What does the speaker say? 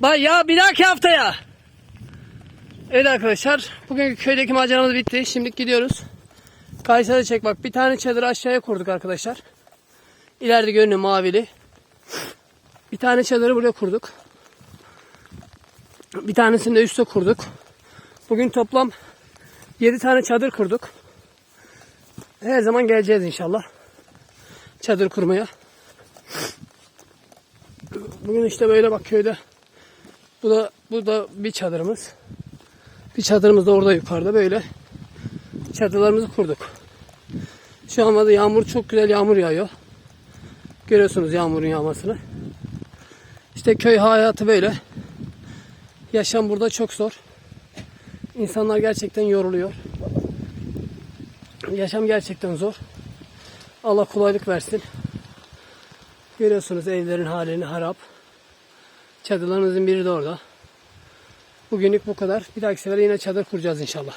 Bay ya bir dahaki haftaya. Evet arkadaşlar. Bugünkü köydeki maceramız bitti. Şimdi gidiyoruz. Kayseri'de çek bak. Bir tane çadır aşağıya kurduk arkadaşlar. İleride görünüyor mavili. Bir tane çadırı buraya kurduk. Bir tanesini de üste kurduk. Bugün toplam 7 tane çadır kurduk. Her zaman geleceğiz inşallah. Çadır kurmaya. Bugün işte böyle bak köyde. Bu da bu da bir çadırımız. Bir çadırımız da orada yukarıda böyle. Çadırlarımızı kurduk. Şu anda da yağmur çok güzel yağmur yağıyor. Görüyorsunuz yağmurun yağmasını. İşte köy hayatı böyle. Yaşam burada çok zor. İnsanlar gerçekten yoruluyor. Yaşam gerçekten zor. Allah kolaylık versin. Görüyorsunuz evlerin halini harap. Çadırlarımızın biri de orada. Bugünlük bu kadar. Bir dahaki sefer yine çadır kuracağız inşallah.